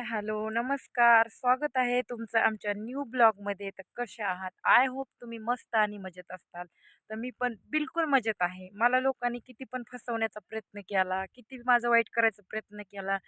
Hello नमस्कार. स्वागत आहे तुमचं आमच्या न्यू ब्लॉगमध्ये. तर कसे आहात? आय होप तुम्ही मस्त आणि मजेत असताल. तर मी पण बिलकुल मजेत आहे. मला लोकांनी किती पण फसवण्याचा प्रयत्न केला किती माझं वाईट करायचा प्रयत्न केला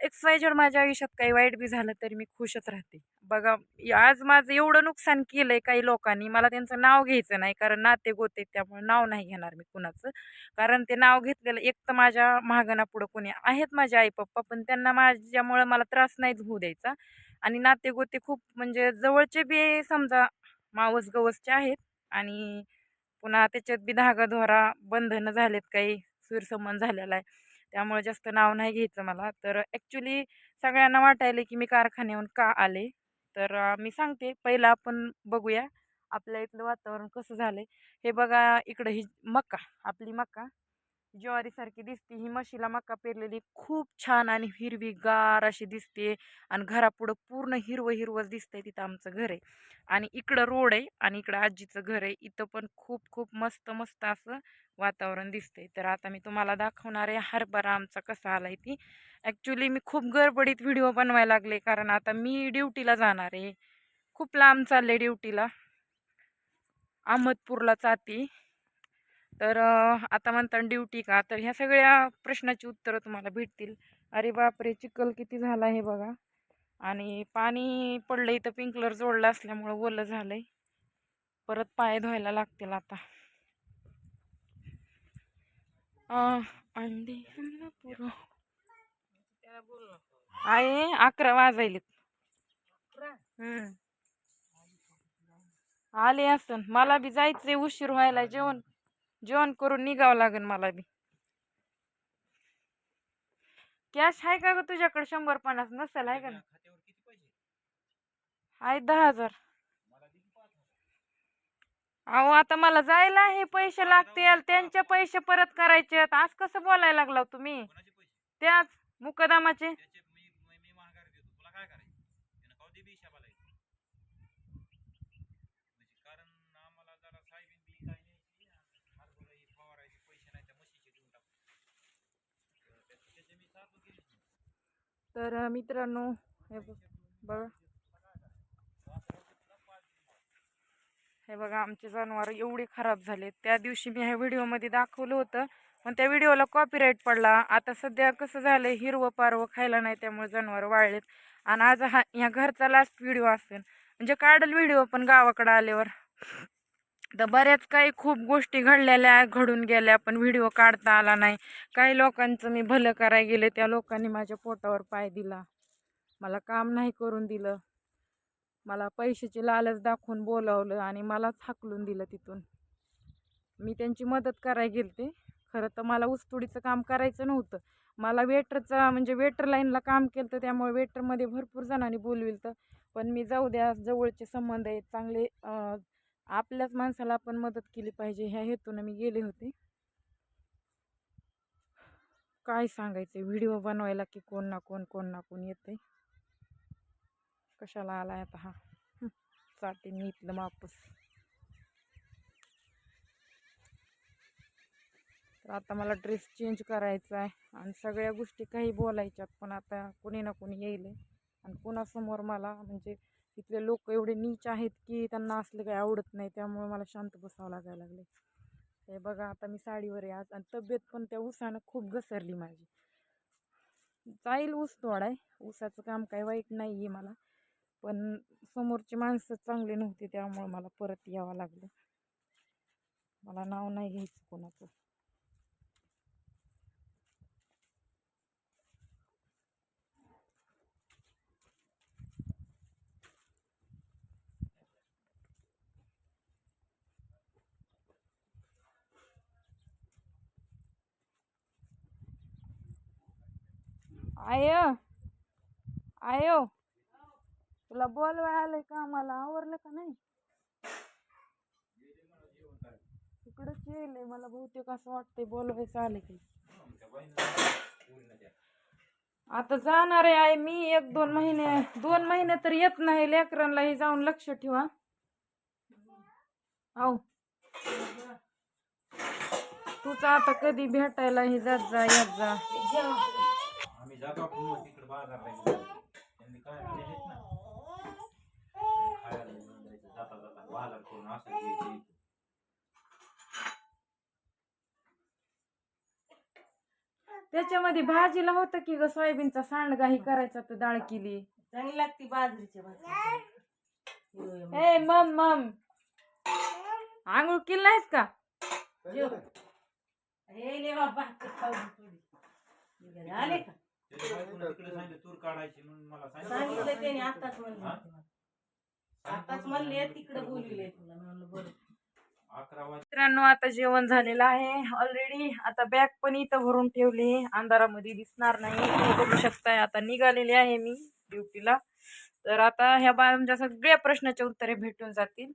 एक्स जर माझ्या आयुष्यात काही वाईट बी झालं तरी मी खुशच राहते. बघा आज माझं एवढं नुकसान केलं आहे काही लोकांनी मला त्यांचं नाव घ्यायचं नाही कारण नाते गोते त्यामुळे नाव नाही घेणार मी कुणाचं. कारण ते नाव घेतलेलं एक तर माझ्या महागणा पुढं कोणी आहेत माझे आई पप्पा पण त्यांना माझ्यामुळं मला त्रास नाहीच होऊ द्यायचा. आणि नाते गोते खूप म्हणजे जवळचे बी समजा मावस गवसचे आहेत. आणि पुन्हा त्याच्यात बी धागा बंधनं झालेत काही सूरसंबंध झालेला आहे. त्यामुळे जास्त नाव नाही घ्यायचं मला. तर ॲक्च्युली सगळ्यांना वाटायले की मी कारखान्याहून का आले? तर मी सांगते. पहिलं आपण बघूया आपल्या इथलं वातावरण कसं झालं हे बघा इकडं ही मक्का आपली मक्का. ज्वारीसारखी दिसते. ही म्हशीला मक्का पेरलेली खूप छान आणि हिरवीगार अशी दिसते आणि घरापुढं पूर्ण हिरवं हिरवंच दिसतंय तिथं आमचं घर आहे. आणि इकडं रोड आहे आणि इकडं आजीचं घर आहे. इथं पण खूप खूप मस्त मस्त असं वातावरण दिसतंय. तर आता मी तुम्हाला दाखवणार आहे हरभरा आमचा कसा आलाय ती. ॲक्च्युली मी खूप गडबडीत व्हिडिओ बनवायला लागले कारण आता मी ड्युटीला जाणार आहे. खूप लांब चालले ड्युटीला. अहमदपूरला जाते. तर आता म्हणता ड्युटी का? तर ह्या सगळ्या प्रश्नाची उत्तरं तुम्हाला भेटतील. अरे बापरे! चिखल किती झाला हे बघा. आणि पाणी पडलं इथं पिंकलर जोडलं असल्यामुळं ओलं झालंय. परत पाय धुवायला लागतील आता. अंडी आहे अकरा वाजायलेत. आले असन. मला बी जायचंय उशीर व्हायला जेवण. जेवण करून निघावं लागेल मला बी. कॅश आहे का ग तुझ्याकडे? शंभर पन्नास नसेल आहे का ना आहे दहा हजार. अहो आता मला जायला हे पैसे लागतील त्यांचे पैसे परत करायचे आहेत. आज कसं बोलायला लागला तुम्ही? त्याच मुकदमाचे? तर मित्रांनो हे बघ बघा. हे बघा आमचे जनावर एवढे खराब झाले त्या दिवशी मी ह्या व्हिडिओमध्ये दाखवलं होतं पण त्या व्हिडिओला कॉपीराईट पडला. आता सध्या कसं झालं हिरवं पारवं खायला नाही त्यामुळे जनावर वाळलेत. आणि आज हा ह्या घरचा लास्ट व्हिडिओ असेल. म्हणजे काढल व्हिडिओ पण गावाकडं आल्यावर. तर बऱ्याच काही खूप गोष्टी घडलेल्या घडून गेल्या पण व्हिडिओ काढता आला नाही. काही लोकांचं मी भलं करायला गेले त्या लोकांनी माझ्या पोटावर पाय दिला. मला काम नाही करून दिलं. मला पैशाची लालच दाखवून बोलावलं आणि मलाच हाकलून दिलं तिथून. मी त्यांची मदत करायला गेलते. खरं तर मला ऊसतोडीचं काम करायचं नव्हतं. मला वेटरचा म्हणजे वेटर लाईनला काम केलं तर त्यामुळे वेटरमध्ये भरपूर जणांनी बोलविल तर पण मी जाऊ द्या जवळचे संबंध आहेत चांगले आपल्याच माणसाला आपण मदत केली पाहिजे ह्या हेतूनं मी गेले होते. काय सांगायचं व्हिडिओ बनवायला की कोण ना कोण कोण ना कोण येते कशाला आलाय आता हा? हं, मी इथलं वापस. तर आता मला ड्रेस चेंज करायचा आहे आणि सगळ्या गोष्टी काही बोलायच्यात पण आता कोणी ना कोणी येईल आणि कोणासमोर मला म्हणजे इथले लोक एवढे नीच आहेत की त्यांना असलं काही आवडत नाही त्यामुळे मला शांत बसावं लागायला लागले हे बघा आता मी साडीवर आहे आज आणि तब्येत पण त्या ऊसानं खूप घसरली माझी. जाईल ऊस तोडाय ऊसाचं काम काही वाईट नाही आहे मला पण समोरची माणसं चांगली नव्हती त्यामुळे मला परत यावं लागलं. मला नाव नाही घ्यायचं कोणाचं. आय आयो. तुला बोलवाय आलंय का? मला आवरलं का नाही? तिकडंच येईल मला बहुतेक असं वाटतंय बोलवायचं आलं की. आता जाणार आहे आई मी. एक दोन महिने दोन महिने तर येत नाही लेकरांनाही जाऊन लक्ष ठेवा. हो तूच आता कधी भेटायलाही जात जा येत जा. जातो आपण मग तिकडे बाजारला आणि काय ते आहेत ना खायला घेऊन जायचं जाता जाता बाजार करून असं घ्यायचं इथं. त्याच्यामध्ये भाजीला होतं की ग सोयाबीनचा सांडगा ही करायचा तर डाळ केली चांगली लागते बाजरीच्या भाकरी ए मम मम आंघोळ केली नाहीस का हे ले बाबा खाऊ दे थोडी. निघाले. आले का तिकडे सांगितलं तूर काढायची म्हणून मला सांगितलं. त्याने आताच म्हणले. हा? आताच म्हणले तिकडे बोलले तुला. मी म्हणलं बरं. अकरा वाजता मित्रांनो आता जेवण झालेलं आहे. ऑलरेडी आता बॅग पण इथं भरून ठेवली. अंधारामध्ये दिसणार नाही. तुम्ही बघू शकताय आता निघालेली आहे मी ड्युटीला. तर आता ह्या बाळांच्या सगळ्या प्रश्नाचे उत्तरे भेटून जातील.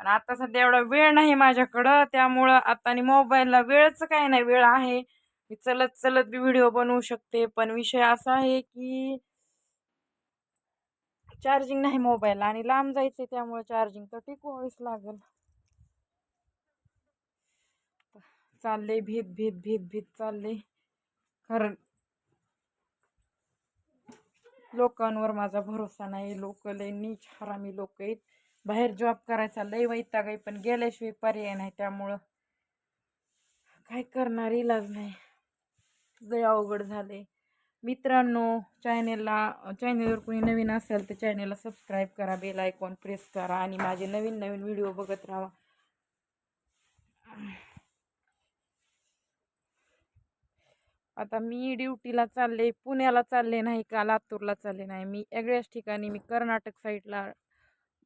पण आता सध्या एवढा वेळ नाही माझ्याकडं. त्यामुळं आता आणि मोबाईलला वेळच काय नाही. वेळ आहे. मी चलत चलत बी व्हिडिओ बनवू शकते. पण विषय असा आहे की चार्जिंग नाही मोबाईल आणि लांब जायचं त्यामुळे चार्जिंग तर टिकवावीच लागेल. चालले भीत भीत भीत भीत चालले कारण लोकांवर माझा भरोसा नाही. लोक लय नीच हरामी लोक आहेत. बाहेर जॉब करायचा लय वैताग आहे पण गेल्याशिवाय पर्याय नाही त्यामुळं. काय करणार इलाज नाही. लय अवघड झाले मित्रांनो चॅनेलला चॅनेलवर कोणी नवीन असेल तर चॅनेलला सबस्क्राईब करा बेल आयकॉन प्रेस करा आणि माझे नवीन नवीन व्हिडिओ बघत राहा. आता मी ड्युटीला चालले पुण्याला चालले नाही का लातूरला चालले नाही. मी वेगळ्याच ठिकाणी मी कर्नाटक साईडला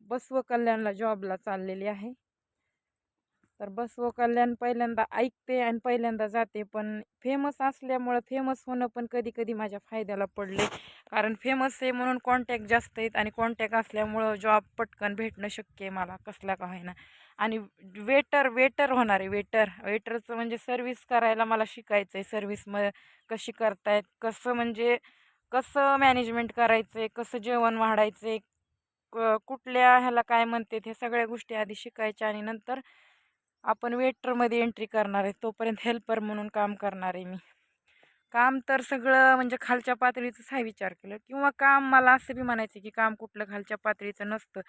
बसव कल्याणला जॉबला चाललेली आहे. तर बसव हो कल्याण पहिल्यांदा ऐकते आणि पहिल्यांदा जाते. पण फेमस असल्यामुळं फेमस होणं पण कधी कधी माझ्या फायद्याला पडले कारण फेमस आहे म्हणून कॉन्टॅक्ट जास्त आहेत आणि कॉन्टॅक्ट असल्यामुळं जॉब पटकन भेटणं शक्य आहे मला कसला का होईना. आणि वेटर वेटर होणार आहे वेटर वेटरचं म्हणजे सर्व्हिस करायला मला शिकायचं आहे सर्व्हिस म कशी करतायत कसं म्हणजे कसं मॅनेजमेंट करायचं आहे कसं जेवण वाढायचं आहे क कुठल्या ह्याला काय म्हणते हे सगळ्या गोष्टी आधी शिकायच्या आणि नंतर आपण वेटरमध्ये एंट्री करणार आहे तोपर्यंत हेल्पर म्हणून काम करणार आहे मी. काम तर सगळं म्हणजे खालच्या पातळीचंच आहे विचार केलं. किंवा काम मला असं बी म्हणायचं की काम कुठलं खालच्या पातळीचं नसतं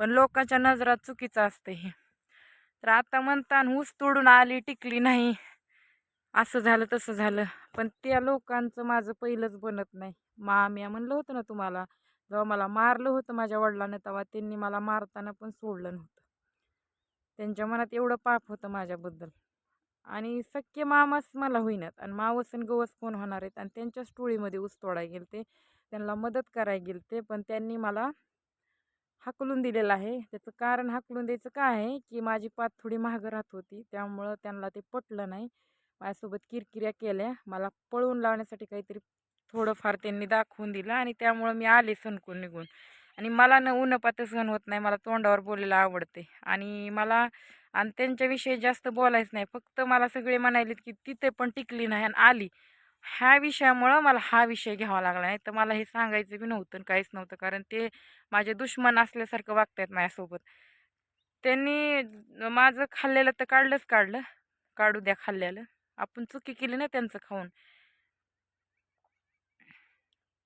पण लोकांच्या नजरात चुकीचं असतं हे. तर आता म्हणता ऊस तोडून आली टिकली नाही. असं झालं तसं झालं. पण त्या लोकांचं माझं पहिलंच बनत नाही. मामिया म्हणलं होतं ना तुम्हाला जेव्हा मला मारलं होतं माझ्या वडिलांना तेव्हा त्यांनी मला मारताना पण सोडलं नव्हतं. त्यांच्या मनात एवढं पाप होतं माझ्याबद्दल. आणि सख्य मामाच मला होईनात. आणि मावस आणि गवस कोण होणार आहेत? आणि त्यांच्याच टोळीमध्ये ऊस तोडाय गेलते. त्यांना मदत करायला गेलते. पण त्यांनी मला हाकलून दिलेलं आहे. त्याचं कारण हाकलून द्यायचं काय आहे? की माझी पात थोडी महाग राहत होती. त्यामुळं त्यांना ते पटलं नाही. माझ्यासोबत किरकिऱ्या केल्या. मला पळवून लावण्यासाठी काहीतरी थोडंफार त्यांनी दाखवून दिलं. आणि त्यामुळं मी आले सणकून निघून. आणि मला न उन्हपात सहन होत नाही मला तोंडावर बोलायला आवडते. आणि मला आणि त्यांच्याविषयी जास्त बोलायचं नाही फक्त मला सगळे म्हणायलेत की तिथे पण टिकली नाही आणि आली. ह्या विषयामुळं मला हा विषय घ्यावा लागला नाही तर मला हे सांगायचं बी नव्हतं आणि काहीच नव्हतं कारण ते माझे दुश्मन असल्यासारखं वागतायत माझ्यासोबत. त्यांनी माझं खाल्लेलं तर काढलंच काढलं काढू द्या खाल्लेलं. आपण चुकी केली ना त्यांचं खाऊन.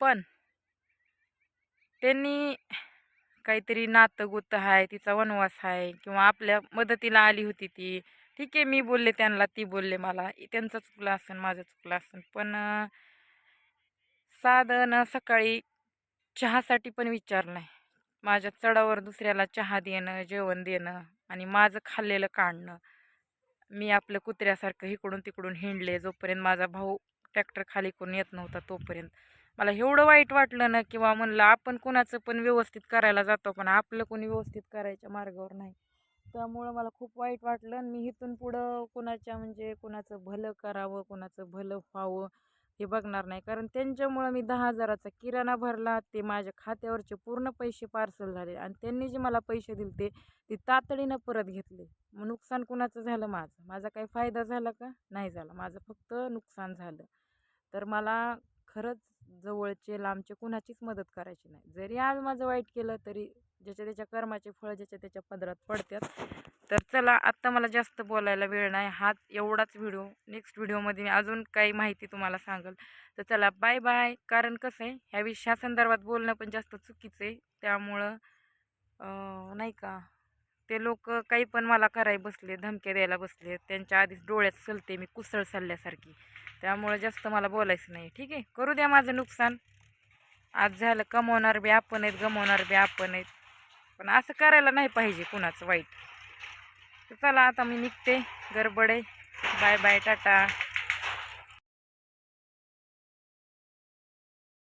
पण त्यांनी काहीतरी नातं गुतं आहे तिचा वनवास आहे किंवा आपल्या मदतीला आली होती ती. ठीक आहे मी बोलले त्यांना ती बोलले मला. त्यांचं चुकलं असेल माझं चुकलं असेल पण साधं सकाळी चहासाठी पण विचार नाही. माझ्या चढावर दुसऱ्याला चहा देणं जेवण देणं आणि माझं खाल्लेलं काढणं. मी आपलं कुत्र्यासारखं इकडून तिकडून हिंडले जोपर्यंत माझा भाऊ ट्रॅक्टर खाली करून येत नव्हता तोपर्यंत. मला एवढं वाईट वाटलं ना किंवा म्हणलं आपण कोणाचं पण व्यवस्थित करायला जातो पण आपलं कोणी व्यवस्थित करायच्या मार्गावर नाही. त्यामुळं मला खूप वाईट वाटलं आणि मी इथून पुढं कुणाच्या म्हणजे कुणाचं भलं करावं कुणाचं भलं व्हावं हे बघणार नाही. कारण त्यांच्यामुळं मी दहा हजाराचा किराणा भरला ते माझ्या खात्यावरचे पूर्ण पैसे पार्सल झाले आणि त्यांनी जे मला पैसे दिले ते ते तातडीनं परत घेतले. मग नुकसान कुणाचं झालं? माझं. माझा काही फायदा झाला का? नाही झाला. माझं फक्त नुकसान झालं. तर मला खरंच जवळचे लांबचे कुणाचीच मदत करायची नाही. जरी आज माझं वाईट केलं तरी ज्याच्या त्याच्या कर्माचे फळ ज्याच्या त्याच्या पदरात पडतात. तर चला आत्ता मला जास्त बोलायला वेळ नाही. हाच एवढाच व्हिडिओ. नेक्स्ट व्हिडिओमध्ये मी अजून काही माहिती तुम्हाला सांगेल. तर चला बाय बाय. कारण कसं आहे ह्या विषयासंदर्भात बोलणं पण जास्त चुकीचं आहे. त्यामुळं नाही का? ते लोक काही पण मला कराय बसले धमक्या द्यायला बसले त्यांच्या आधीच डोळ्यात सलते मी कुसळ सल्ल्यासारखी त्यामुळं जास्त मला बोलायचं नाही. ठीक आहे? करू द्या माझं नुकसान. आज झालं कमवणार बी आपण आहेत गमवणार बी आपण आहेत. पण असं करायला नाही पाहिजे कुणाचं वाईट. तर चला आता मी निघते. गडबड आहे. Bye bye tata.